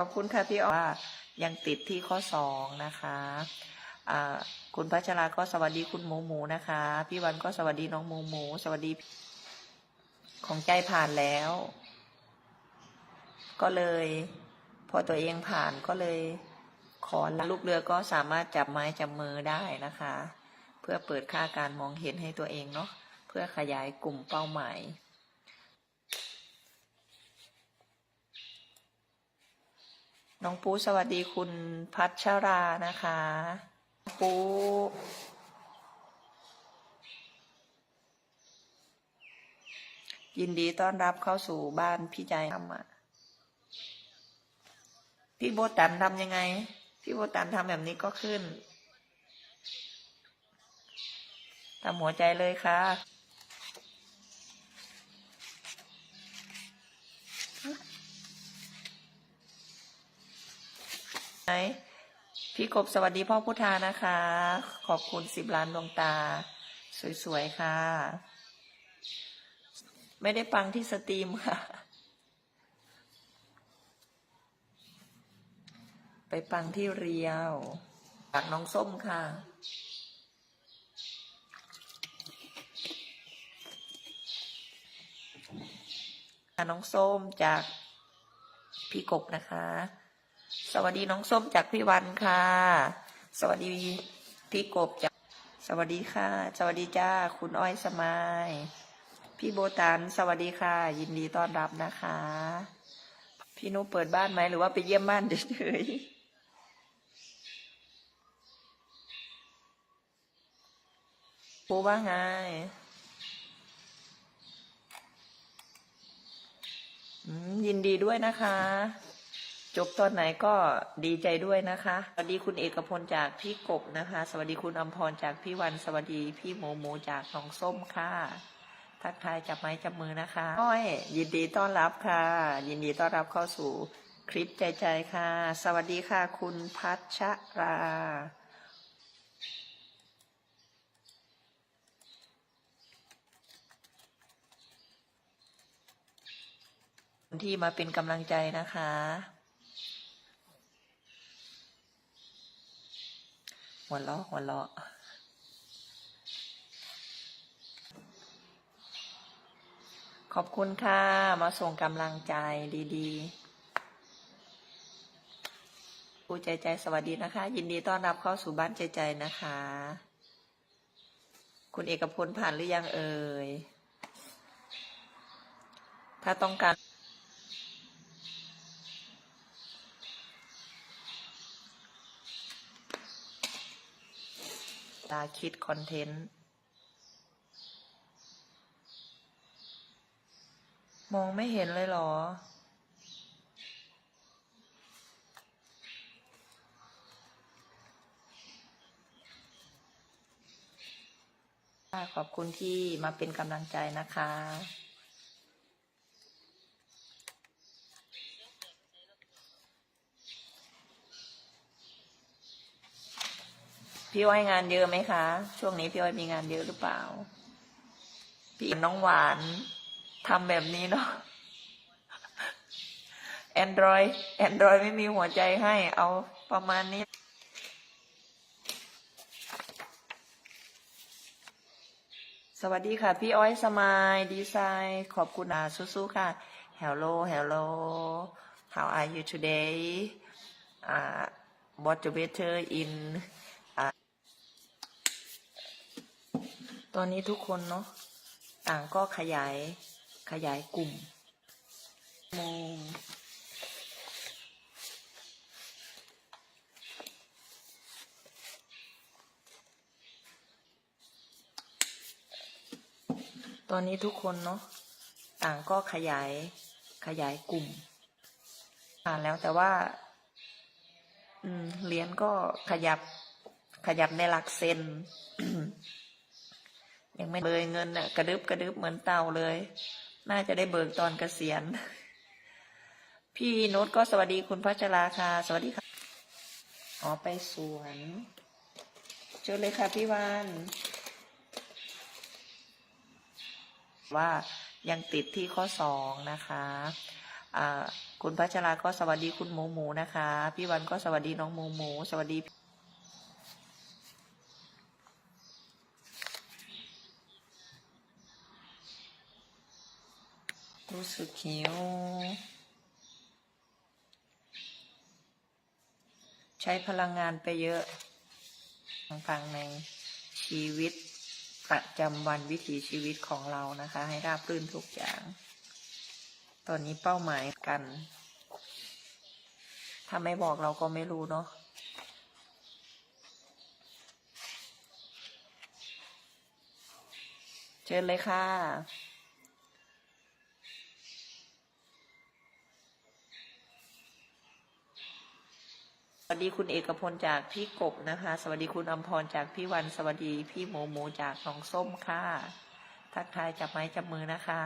ขอบคุณค่ะพี่อ้อว่ายังติดที่ข้อสองนะคะคุณพัชราก็สวัสดีคุณหมูหมูนะคะ พี่วันก็สวัสดีน้องหมูหมู สวัสดี ของใจผ่านแล้ว ก็เลย พอตัวเองผ่านก็เลย ขอลูกเรือก็สามารถจับไม้จับมือได้นะคะ เพื่อเปิดค่าการมองเห็นให้ตัวเองเนาะเพื่อขยายกลุ่มเป้าหมาย น้องปูสวัสดีคุณพัชรานะคะปูยินดีต้อนรับเข้าสู่บ้านพี่ใจทำอะพี่โบตันทำยังไง พี่โบตันทำแบบนี้ก็ขึ้นทำหัวใจเลยค่ะ ไหน พี่กบสวัสดีพ่อพุทธานะคะ ขอบคุณสิบล้านดวงตา สวยๆค่ะ ไม่ได้ปังที่สตรีมค่ะ ไปปังที่เรียวจากน้องส้มค่ะ น้องส้มจากพี่กบนะคะ สวัสดีน้องส้มจากพี่วันค่ะ สวัสดีพี่กบจากสวัสดีค่ะ สวัสดีจ้า คุณอ้อยสมาย พี่โบตัน สวัสดีค่ะ ยินดีต้อนรับนะคะ พี่นุเปิดบ้านไหมหรือว่าไปเยี่ยมบ้านเฉยๆปูว่าไงยินดีด้วยนะคะ จบตอนไหนก็ดีใจด้วยนะคะ สวัสดีคุณเอกพลจากพี่กบนะคะ สวัสดีคุณอมพรจากพี่วัน สวัสดีพี่หมูหมูจากน้องส้มค่ะทักทายจับไม้จับมือนะคะอ้อยยินดีต้อนรับค่ะ ยินดีต้อนรับเข้าสู่คลิปใจใจค่ะ สวัสดีค่ะ คุณพัชรา ที่มาเป็นกำลังใจนะคะ หัวเราะหัวเราะขอบคุณค่ะ มาส่งกำลังใจดีๆผู้ใจใจสวัสดีนะคะ ยินดีต้อนรับเข้าสู่บ้านใจใจนะคะ คุณเอกพลผ่านหรือยังเอ่ย ถ้าต้องการ ตาคิดคอนเทนต์มองไม่เห็นเลยเหรอ ขอบคุณที่มาเป็นกำลังใจนะคะ พี่อ้อยงานเยอะไหมคะ ช่วงนี้พี่อ้อยมีงานเยอะหรือเปล่า พี่น้องหวานทำแบบนี้เนาะ Android Android ไม่มีหัวใจให้ เอาประมาณนี้ สวัสดีค่ะ พี่อ้อยสมายดีไซน์ขอบคุณอาสู้ๆค่ะ Hello Hello How are you today uh, What the weather in ตอนนี้ทุกคนเนาะต่างก็ขยายขยายกลุ่มโมงตอนนี้ทุกคนเนาะต่างก็ขยายขยายกลุ่มอ่านแล้วแต่ว่า อืมเหรียญก็ขยับขยับในหลักเซน ยังไม่เบิกเงินน่ะกระดึบกระดึบเหมือนเต่าเลย น่าจะได้เบิกตอนเกษียณ พี่โน้ตก็สวัสดีคุณพัชราค่ะสวัสดีค่ะอ๋อไปสวนเชิญเลยค่ะพี่วานว่ายังติดที่ข้อสองนะคะอ่าคุณพัชราก็สวัสดีคุณหมูหมูนะคะ พี่วันก็สวัสดีน้องหมูหมู สวัสดี รู้สึกหิว ใช้พลังงานไปเยอะฟังในชีวิตประจำวันวิถีชีวิตของเรานะคะ ให้ราบรื่นทุกอย่าง ตอนนี้เป้าหมายกัน ถ้าไม่บอกเราก็ไม่รู้เนาะเชิญเลยค่ะ สวัสดีคุณเอกพลจากพี่กบนะคะ สวัสดีคุณอมพรจากพี่วัน สวัสดีพี่หมูหมูจากน้องส้มค่ะ ทักทายจับไม้จับมือนะคะ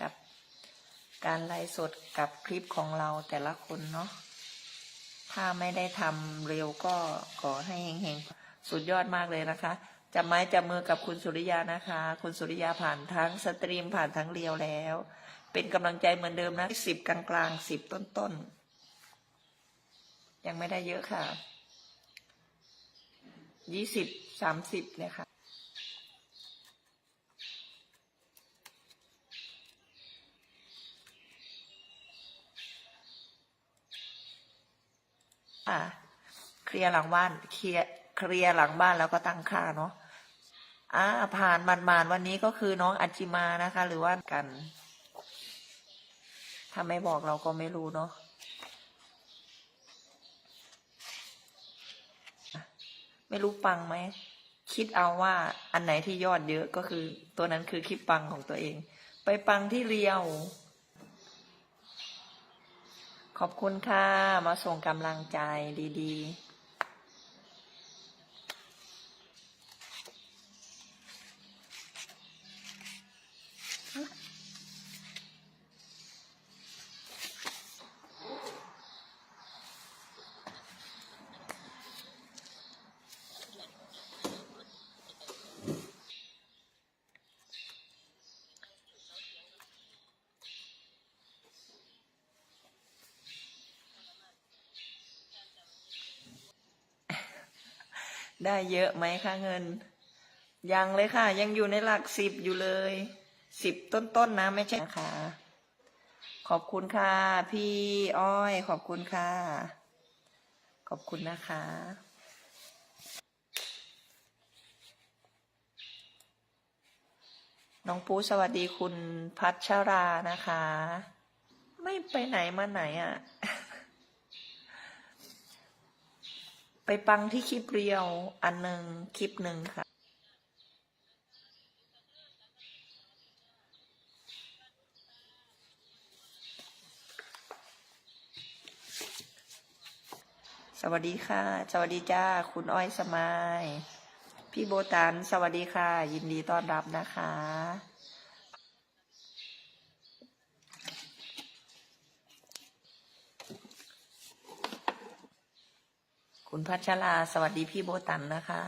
กับการไลฟ์สดกับคลิปของเราแต่ละคนเนาะ ถ้าไม่ได้ทำเร็วก็ขอให้เฮงๆ สุดยอดมากเลยนะคะ จับไม้จับมือกับคุณสุริยานะคะ คุณสุริยาผ่านทั้งสตรีมผ่านทั้งเรียวแล้ว เป็นกำลังใจเหมือนเดิมนะสิบกลางกลางสิบต้นต้นยังไม่ได้เยอะค่ะยี่สิบสามสิบเนี่ยค่ะอะเคลียร์หลังบ้านเคลียร์เคลียร์หลังบ้านแล้วก็ตั้งค่าเนาะ อ่าผ่านมันมานวันนี้ก็คือน้องอัจจิมานะคะ หรือว่ากัน ถ้าไม่บอกเราก็ไม่รู้เนาะไม่รู้ปังไหม คิดเอาว่าอันไหนที่ยอดเยอะก็คือตัวนั้นคือคลิปปังของตัวเอง ไปปังที่เรียว ขอบคุณค่ะ มาส่งกำลังใจดี ๆ ได้เยอะไหมคะเงิน ยังเลยค่ะ ยังอยู่ในหลักสิบอยู่เลยสิบต้นๆนนะไม่ใช่นะคะขอบคุณค่ะ พี่อ้อย ขอบคุณค่ะ ขอบคุณนะคะ น้องปูสวัสดีคุณพัชรานะคะ ไม่ไปไหนมาไหนอะ ไปปังที่คลิปเรียวอันหนึ่งคลิปหนึ่งค่ะ สวัสดีค่ะ สวัสดีจ้า คุณอ้อยสมาย พี่โบตัน สวัสดีค่ะ ยินดีต้อนรับนะคะ คุณพัชราสวัสดีพี่โบตันนะคะ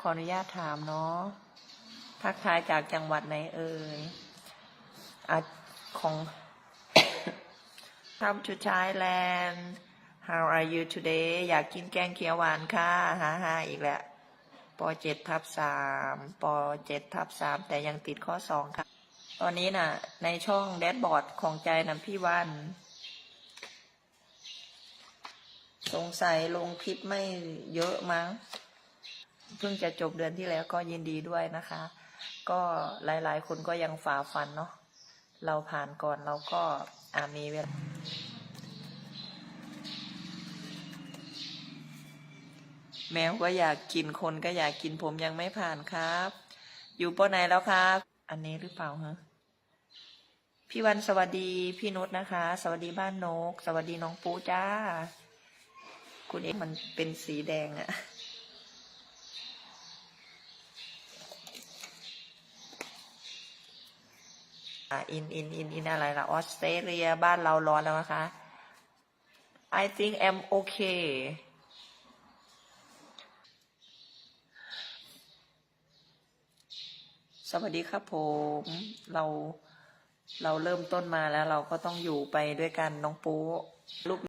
ขออนุญาตถามเนาะทักทายจากจังหวัดไหนเอ่ยอของ Come to Thailand How are you today อยากกินแกงเขียวหวานค่ะฮ่าฮ่าอีกแล้วปเจ็ดทับสามปเจ็ดทับสามแต่ยังติดข้อสองค่ะ ตอนนี้น่ะ ในช่องแดชบอร์ดของใจนะพี่วัน สงสัยลงคลิปไม่เยอะมั้ง เพิ่งจะจบเดือนที่แล้วก็ยินดีด้วยนะคะ ก็หลายๆ คนก็ยังฝ่าฟันเนาะเราผ่านก่อนเราก็อามีเวลาแมวก็อยากกินคนก็อยากกินผมยังไม่ผ่านครับ อยู่ปอไหนแล้วครับ อันนี้หรือเปล่าฮะพี่วันสวัสดีพี่นุชนะคะ สวัสดีบ้านนก สวัสดีน้องปูจ้า คุณเองมันเป็นสีแดงอะอินอินอินอินอะไรล่ะออสเตรเลียบ้านเราร้อนแล้วนะคะ I think I'm okay สวัสดีครับผม เราเราเริ่มต้นมาแล้วเราก็ต้องอยู่ไปด้วยกันน้องปูลูก